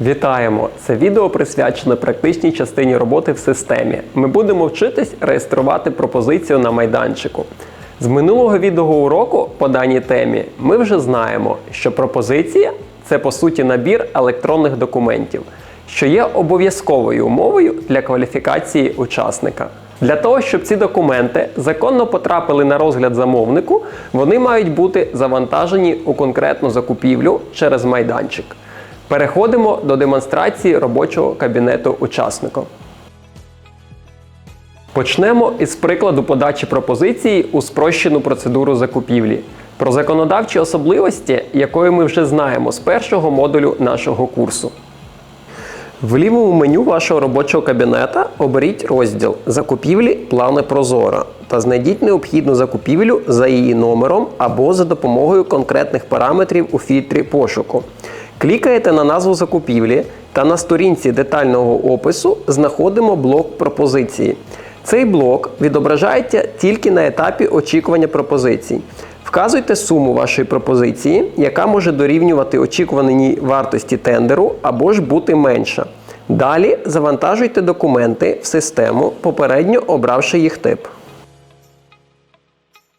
Вітаємо! Це відео присвячене практичній частині роботи в системі. Ми будемо вчитись реєструвати пропозицію на майданчику. З минулого відеоуроку по даній темі ми вже знаємо, що пропозиція це по суті набір електронних документів, що є обов'язковою умовою для кваліфікації учасника. Для того, щоб ці документи законно потрапили на розгляд замовнику, вони мають бути завантажені у конкретну закупівлю через майданчик. Переходимо до демонстрації робочого кабінету учасника. Почнемо із прикладу подачі пропозиції у спрощену процедуру закупівлі. Про законодавчі особливості, якої ми вже знаємо з першого модулю нашого курсу. В лівому меню вашого робочого кабінета оберіть розділ Закупівлі плани Прозора та знайдіть необхідну закупівлю за її номером або за допомогою конкретних параметрів у фільтрі пошуку. Клікаєте на назву закупівлі та на сторінці детального опису знаходимо блок пропозиції. Цей блок відображається тільки на етапі очікування пропозицій. Вказуйте суму вашої пропозиції, яка може дорівнювати очікуваній вартості тендеру або ж бути менша. Далі завантажуйте документи в систему, попередньо обравши їх тип.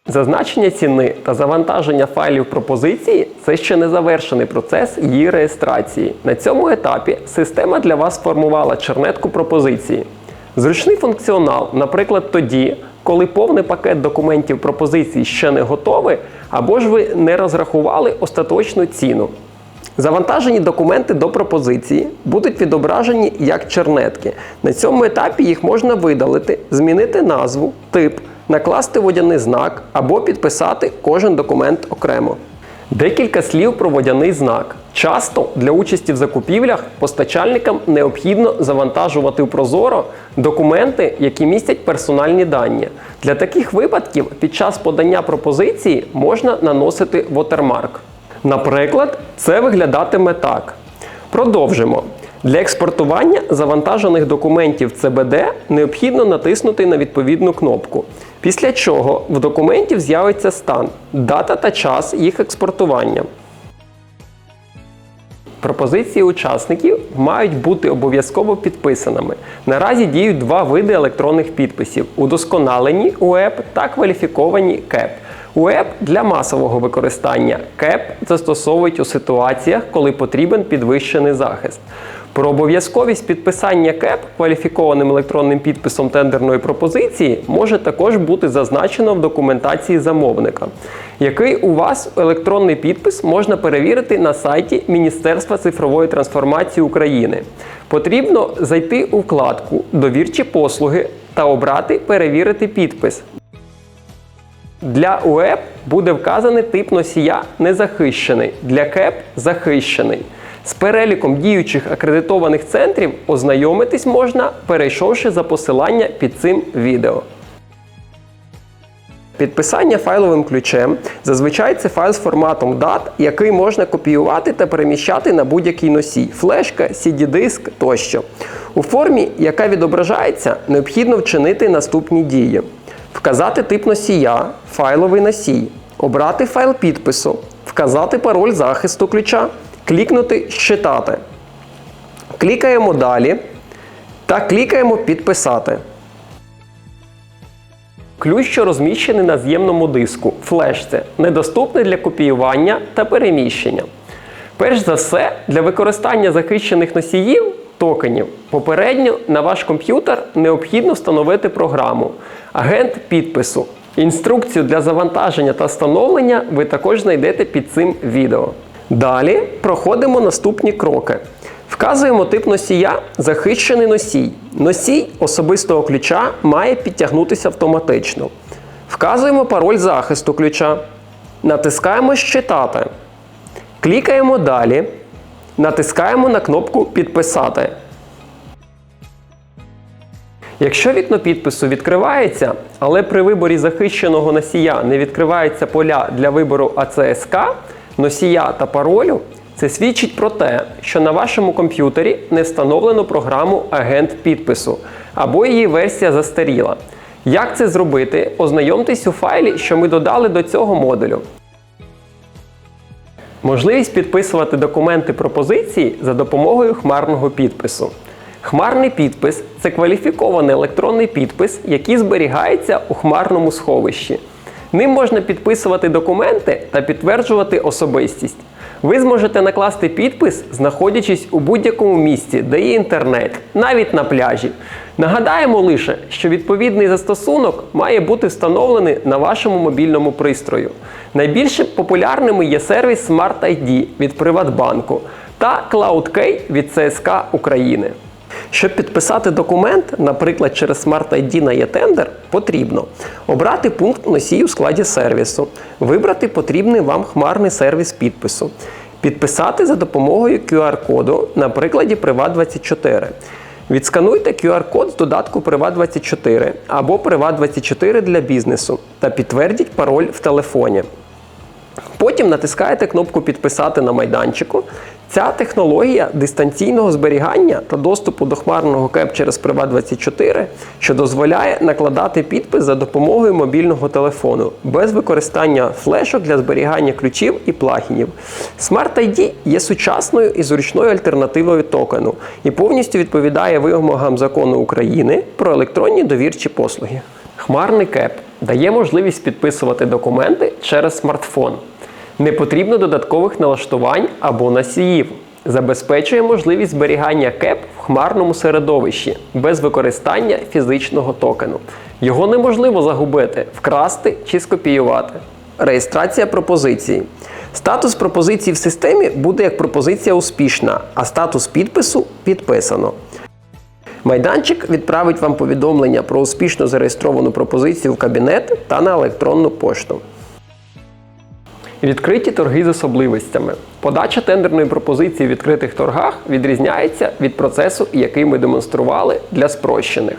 Зазначення ціни та завантаження файлів пропозиції це ще не завершений процес її реєстрації. На цьому етапі система для вас сформувала чернетку пропозиції. Зручний функціонал, наприклад, тоді, коли повний пакет документів пропозицій ще не готовий, або ж ви не розрахували остаточну ціну. Завантажені документи до пропозиції будуть відображені як чернетки. На цьому етапі їх можна видалити, змінити назву, тип, накласти водяний знак або підписати кожен документ окремо. Декілька слів про водяний знак. Часто для участі в закупівлях постачальникам необхідно завантажувати в Прозоро документи, які містять персональні дані. Для таких випадків під час подання пропозиції можна наносити вотермарк. Наприклад, це виглядатиме так. Продовжимо. Для експортування завантажених документів CBD необхідно натиснути на відповідну кнопку. Після чого в документів з'явиться стан, дата та час їх експортування. Пропозиції учасників мають бути обов'язково підписаними. Наразі діють два види електронних підписів: удосконалені УЕП та кваліфіковані КЕП. УЕП для масового використання КЕП застосовують у ситуаціях, коли потрібен підвищений захист. Про обов'язковість підписання КЕП кваліфікованим електронним підписом тендерної пропозиції може також бути зазначено в документації замовника, який у вас електронний підпис можна перевірити на сайті Міністерства цифрової трансформації України. Потрібно зайти у вкладку Довірчі послуги та обрати Перевірити підпис. Для УЕП буде вказаний тип носія незахищений, для КЕП захищений. З переліком діючих акредитованих центрів ознайомитись можна, перейшовши за посилання під цим відео. Підписання файловим ключем зазвичай це файл з форматом DAT, який можна копіювати та переміщати на будь-який носій флешка, CD-диск тощо. У формі, яка відображається, необхідно вчинити наступні дії: вказати тип носія, файловий носій, обрати файл підпису, вказати пароль захисту ключа, клікнути Щитати. Клікаємо далі та клікаємо Підписати. Ключ, що розміщений на з'ємному диску, флешці, недоступний для копіювання та переміщення. Перш за все, для використання захищених носіїв токенів попередньо на ваш комп'ютер необхідно встановити програму Агент підпису. Інструкцію для завантаження та встановлення ви також знайдете під цим відео. Далі проходимо наступні кроки. Вказуємо тип носія захищений носій. Носій особистого ключа має підтягнутися автоматично. Вказуємо пароль захисту ключа. Натискаємо Щитати. Клікаємо далі. Натискаємо на кнопку Підписати. Якщо вікно підпису відкривається, але при виборі захищеного носія не відкриваються поля для вибору АЦСК, носія та паролю, це свідчить про те, що на вашому комп'ютері не встановлено програму Агент підпису або її версія застаріла. Як це зробити? Ознайомтесь у файлі, що ми додали до цього модулю. Можливість підписувати документи пропозиції за допомогою хмарного підпису. Хмарний підпис це кваліфікований електронний підпис, який зберігається у хмарному сховищі. Ним можна підписувати документи та підтверджувати особистість. Ви зможете накласти підпис, знаходячись у будь-якому місці, де є інтернет, навіть на пляжі. Нагадаємо лише, що відповідний застосунок має бути встановлений на вашому мобільному пристрою. Найбільш популярними є сервіс Smart ID від Приватбанку та CloudKey від ЦСК України. Щоб підписати документ, наприклад, через Smart ID на eTender, потрібно обрати пункт носій у складі сервісу, вибрати потрібний вам хмарний сервіс підпису, підписати за допомогою QR-коду на прикладі Privat24. Відскануйте QR-код з додатку Privat24 або Privat24 для бізнесу та підтвердіть пароль в телефоні. Потім натискаєте кнопку Підписати на майданчику. Ця технологія дистанційного зберігання та доступу до хмарного КЕП через Privat24, що дозволяє накладати підпис за допомогою мобільного телефону без використання флешок для зберігання ключів і плагінів. Smart ID є сучасною і зручною альтернативою токену і повністю відповідає вимогам закону України про електронні довірчі послуги. Хмарний КЕП дає можливість підписувати документи через смартфон. Не потрібно додаткових налаштувань або носіїв. Забезпечує можливість зберігання КЕП в хмарному середовищі без використання фізичного токену. Його неможливо загубити, вкрасти чи скопіювати. Реєстрація пропозиції. Статус пропозиції в системі буде як пропозиція успішна, а статус підпису підписано. Майданчик відправить вам повідомлення про успішно зареєстровану пропозицію в кабінет та на електронну пошту. Відкриті торги з особливостями. Подача тендерної пропозиції в відкритих торгах відрізняється від процесу, який ми демонстрували для спрощених.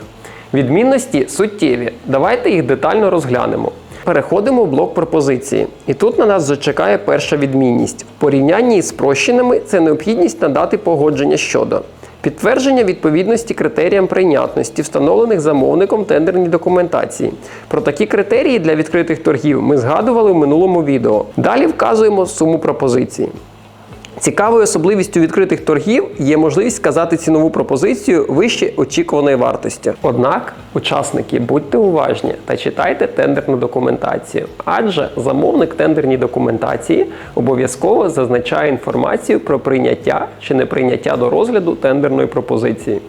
Відмінності суттєві. Давайте їх детально розглянемо. Переходимо в блок пропозиції. І тут на нас зачекає перша відмінність. В порівнянні з спрощеними це необхідність надати погодження щодо підтвердження відповідності критеріям прийнятності, встановлених замовником тендерній документації. Про такі критерії для відкритих торгів ми згадували в минулому відео. Далі вказуємо суму пропозиції. Цікавою особливістю відкритих торгів є можливість сказати цінову пропозицію вище очікуваної вартості. Однак, учасники, будьте уважні та читайте тендерну документацію, адже замовник тендерній документації обов'язково зазначає інформацію про прийняття чи неприйняття до розгляду тендерної пропозиції,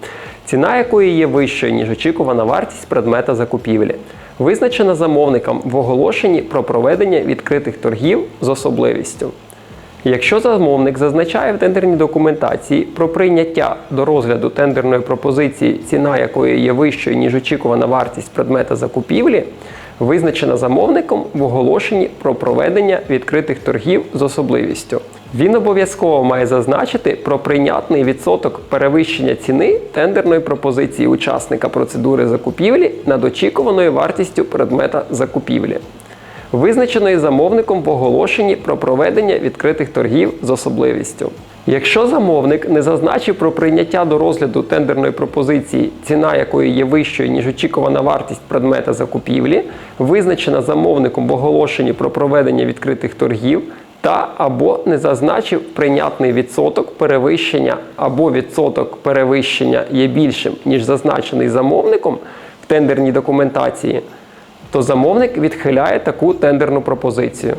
ціна якої є вищою, ніж очікувана вартість предмета закупівлі. Визначена замовником в оголошенні про проведення відкритих торгів з особливістю. Якщо замовник зазначає в тендерній документації про прийняття до розгляду тендерної пропозиції, ціна якої є вищою, ніж очікувана вартість предмета закупівлі, визначена замовником в оголошенні про проведення відкритих торгів з особливістю. Він обов'язково має зазначити про прийнятний відсоток перевищення ціни тендерної пропозиції учасника процедури закупівлі над очікуваною вартістю предмета закупівлі визначеної замовником в оголошенні про проведення відкритих торгів з особливістю. Якщо замовник не зазначив про прийняття до розгляду тендерної пропозиції, ціна якої є вищою, ніж очікувана вартість предмета закупівлі, визначена замовником в оголошенні про проведення відкритих торгів, та або не зазначив прийнятний відсоток перевищення або відсоток перевищення є більшим, ніж зазначений замовником в тендерній документації, то замовник відхиляє таку тендерну пропозицію.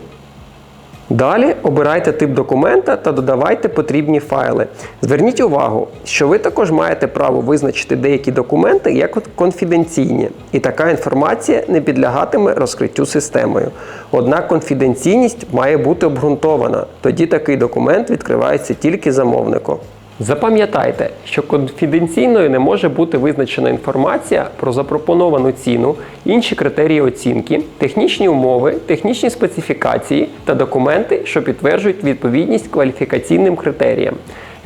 Далі обирайте тип документа та додавайте потрібні файли. Зверніть увагу, що ви також маєте право визначити деякі документи як конфіденційні, і така інформація не підлягатиме розкриттю системою. Однак конфіденційність має бути обґрунтована, тоді такий документ відкривається тільки замовнику. Запам'ятайте, що конфіденційною не може бути визначена інформація про запропоновану ціну, інші критерії оцінки, технічні умови, технічні специфікації та документи, що підтверджують відповідність кваліфікаційним критеріям.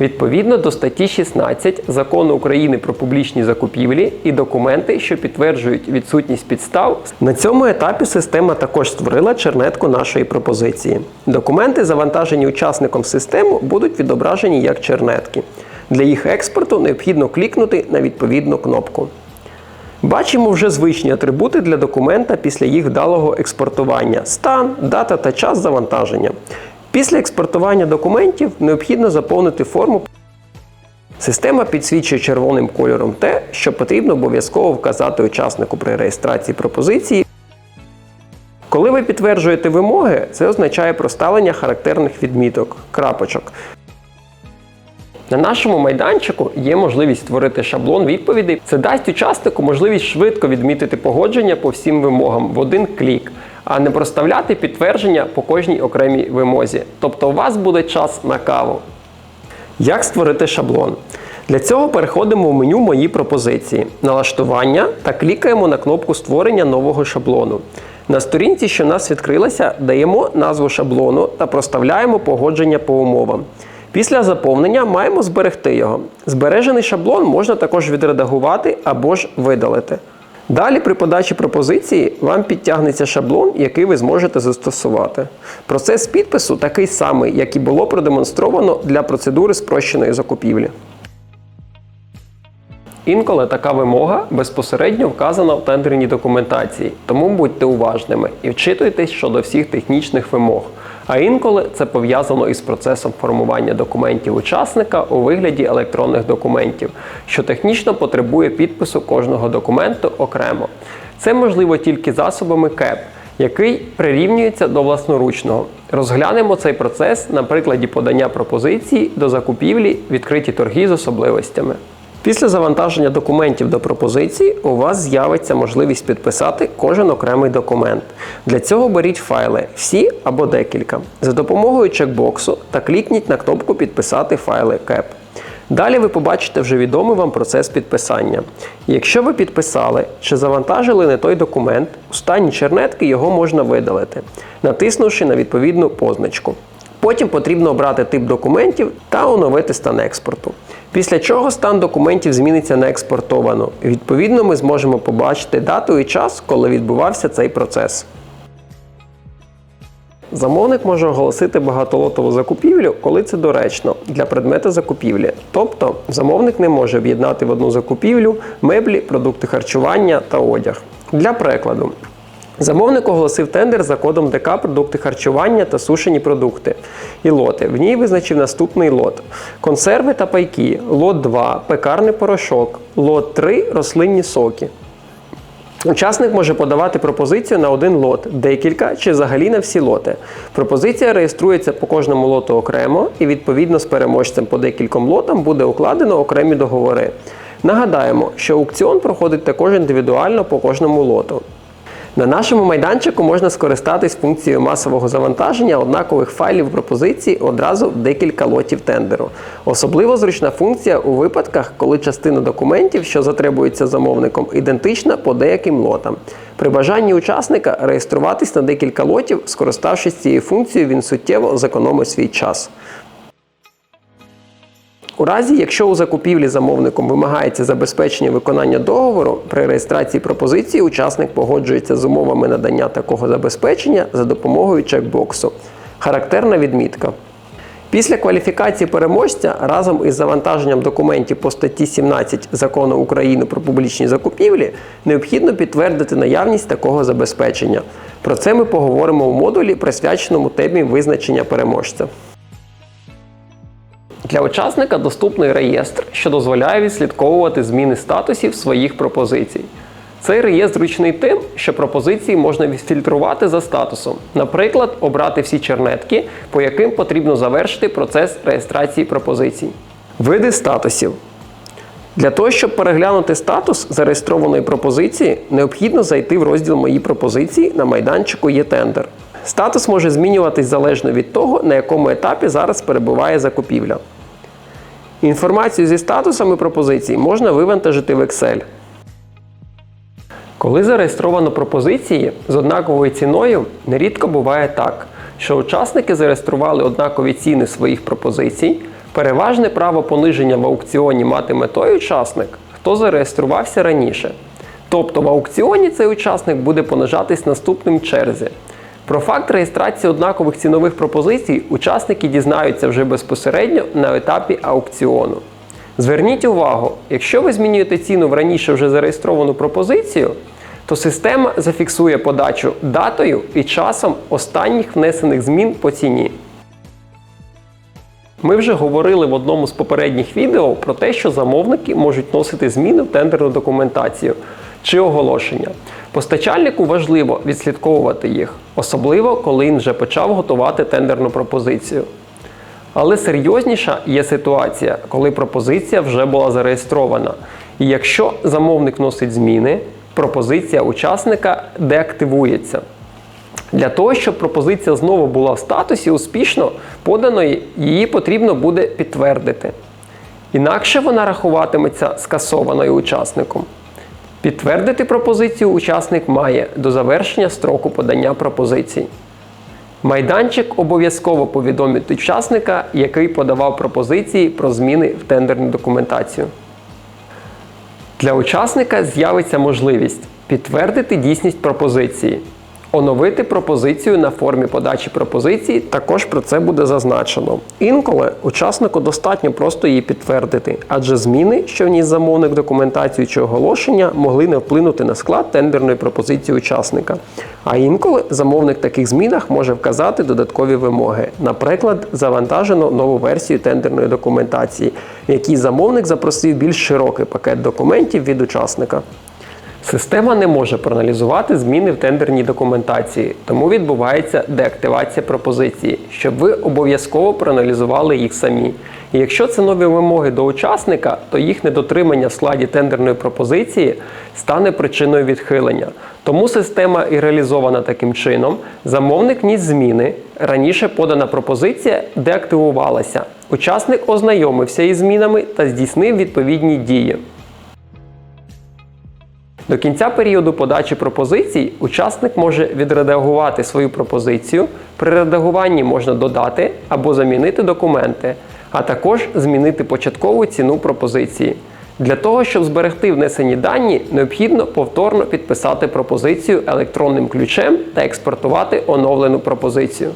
Відповідно до статті 16 Закону України про публічні закупівлі і документи, що підтверджують відсутність підстав. На цьому етапі система також створила чернетку нашої пропозиції. Документи, завантажені учасником систему, будуть відображені як чернетки. Для їх експорту необхідно клікнути на відповідну кнопку. Бачимо вже звичні атрибути для документа після їх вдалого експортування: стан, дата та час завантаження. Після експортування документів необхідно заповнити форму. Система підсвічує червоним кольором те, що потрібно обов'язково вказати учаснику при реєстрації пропозиції. Коли ви підтверджуєте вимоги, це означає проставлення характерних відміток крапочок. На нашому майданчику є можливість створити шаблон відповідей. Це дасть учаснику можливість швидко відмітити погодження по всім вимогам в один клік, а не проставляти підтвердження по кожній окремій вимозі. Тобто у вас буде час на каву. Як створити шаблон? Для цього переходимо в меню Мої пропозиції, налаштування та клікаємо на кнопку створення нового шаблону. На сторінці, що в нас відкрилася, даємо назву шаблону та проставляємо погодження по умовам. Після заповнення маємо зберегти його. Збережений шаблон можна також відредагувати або ж видалити. Далі при подачі пропозиції вам підтягнеться шаблон, який ви зможете застосувати. Процес підпису такий самий, як і було продемонстровано для процедури спрощеної закупівлі. Інколи така вимога безпосередньо вказана в тендерній документації, тому будьте уважними і вчитуйтесь щодо всіх технічних вимог. А інколи це пов'язано із процесом формування документів учасника у вигляді електронних документів, що технічно потребує підпису кожного документу окремо. Це можливо тільки засобами КЕП, який прирівнюється до власноручного. Розглянемо цей процес на прикладі подання пропозиції до закупівлі відкриті торги з особливостями. Після завантаження документів до пропозиції у вас з'явиться можливість підписати кожен окремий документ. Для цього беріть файли всі або декілька за допомогою чекбоксу та клікніть на кнопку Підписати файли КЕП. Далі ви побачите вже відомий вам процес підписання. Якщо ви підписали чи завантажили не той документ, у стані чернетки його можна видалити, натиснувши на відповідну позначку. Потім потрібно обрати тип документів та оновити стан експорту. Після чого стан документів зміниться на експортовано. Відповідно, ми зможемо побачити дату і час, коли відбувався цей процес. Замовник може оголосити багатолотову закупівлю, коли це доречно для предмету закупівлі. Тобто замовник не може об'єднати в одну закупівлю меблі, продукти харчування та одяг. Для прикладу, Замовник оголосив тендер за кодом ДК продукти харчування та сушені продукти і лоти. В ній визначив наступний лот: консерви та пайки, лот 2, пекарний порошок, лот 3 рослинні соки. Учасник може подавати пропозицію на один лот, декілька чи взагалі на всі лоти. Пропозиція реєструється по кожному лоту окремо і відповідно з переможцем по декільком лотам буде укладено окремі договори. Нагадаємо, що аукціон проходить також індивідуально по кожному лоту. На нашому майданчику можна скористатись функцією масового завантаження однакових файлів пропозицій одразу в декілька лотів тендеру. Особливо зручна функція у випадках, коли частина документів, що затребується замовником, ідентична по деяким лотам. При бажанні учасника реєструватись на декілька лотів, скориставшись цією функцією, він суттєво зекономить свій час. У разі, якщо у закупівлі замовником вимагається забезпечення виконання договору, при реєстрації пропозиції учасник погоджується з умовами надання такого забезпечення за допомогою чекбоксу. Характерна відмітка. Після кваліфікації переможця разом із завантаженням документів по статті 17 закону України про публічні закупівлі необхідно підтвердити наявність такого забезпечення. Про це ми поговоримо у модулі, присвяченому темі визначення переможця. Для учасника доступний реєстр, що дозволяє відслідковувати зміни статусів своїх пропозицій. Цей реєстр зручний тим, що пропозиції можна відфільтрувати за статусом. Наприклад, обрати всі чернетки, по яким потрібно завершити процес реєстрації пропозицій. Види статусів. Для того, щоб переглянути статус зареєстрованої пропозиції, необхідно зайти в розділ Мої пропозиції на майданчику є тендер. Статус може змінюватись залежно від того, на якому етапі зараз перебуває закупівля. Інформацію зі статусами пропозицій можна вивантажити в Excel. Коли зареєстровано пропозиції з однаковою ціною, нерідко буває так, що учасники зареєстрували однакові ціни своїх пропозицій. Переважне право пониження в аукціоні матиме той учасник, хто зареєструвався раніше. Тобто в аукціоні цей учасник буде понижатись наступним черзі. Про факт реєстрації однакових цінових пропозицій учасники дізнаються вже безпосередньо на етапі аукціону. Зверніть увагу, якщо ви змінюєте ціну в раніше вже зареєстровану пропозицію, то система зафіксує подачу датою і часом останніх внесених змін по ціні. Ми вже говорили в одному з попередніх відео про те, що замовники можуть носити зміни в тендерну документацію чи оголошення. Постачальнику важливо відслідковувати їх, особливо коли він вже почав готувати тендерну пропозицію. Але серйозніша є ситуація, коли пропозиція вже була зареєстрована. І якщо замовник вносить зміни, пропозиція учасника деактивується. Для того, щоб пропозиція знову була в статусі успішно поданої, її потрібно буде підтвердити. Інакше вона рахуватиметься скасованою учасником. Підтвердити пропозицію учасник має до завершення строку подання пропозицій. Майданчик обов'язково повідомить учасника, який подавав пропозиції про зміни в тендерну документацію. Для учасника з'явиться можливість підтвердити дійсність пропозиції, оновити пропозицію на формі подачі пропозиції, також про це буде зазначено. Інколи учаснику достатньо просто її підтвердити, адже зміни, що вніс замовник документацію чи оголошення, могли не вплинути на склад тендерної пропозиції учасника. А інколи замовник в таких змінах може вказати додаткові вимоги. Наприклад, завантажено нову версію тендерної документації, в якій замовник запросив більш широкий пакет документів від учасника. Система не може проаналізувати зміни в тендерній документації, тому відбувається деактивація пропозиції, щоб ви обов'язково проаналізували їх самі. І якщо це нові вимоги до учасника, то їх недотримання в складі тендерної пропозиції стане причиною відхилення. Тому система і реалізована таким чином. Замовник ніс зміни. Раніше подана пропозиція деактивувалася. Учасник ознайомився із змінами та здійснив відповідні дії. До кінця періоду подачі пропозицій учасник може відредагувати свою пропозицію. При редагуванні можна додати або замінити документи, а також змінити початкову ціну пропозиції. Для того, щоб зберегти внесені дані, необхідно повторно підписати пропозицію електронним ключем та експортувати оновлену пропозицію.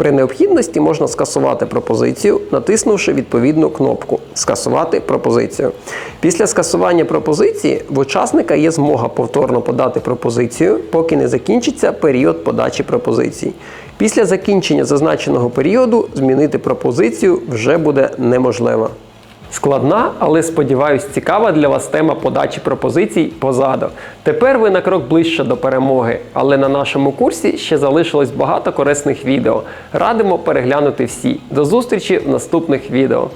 При необхідності можна скасувати пропозицію, натиснувши відповідну кнопку Скасувати пропозицію. Після скасування пропозиції в учасника є змога повторно подати пропозицію, поки не закінчиться період подачі пропозицій. Після закінчення зазначеного періоду змінити пропозицію вже буде неможливо. Складна, але сподіваюсь, цікава для вас тема подачі пропозицій позаду. Тепер ви на крок ближче до перемоги, але на нашому курсі ще залишилось багато корисних відео. Радимо переглянути всі. До зустрічі в наступних відео.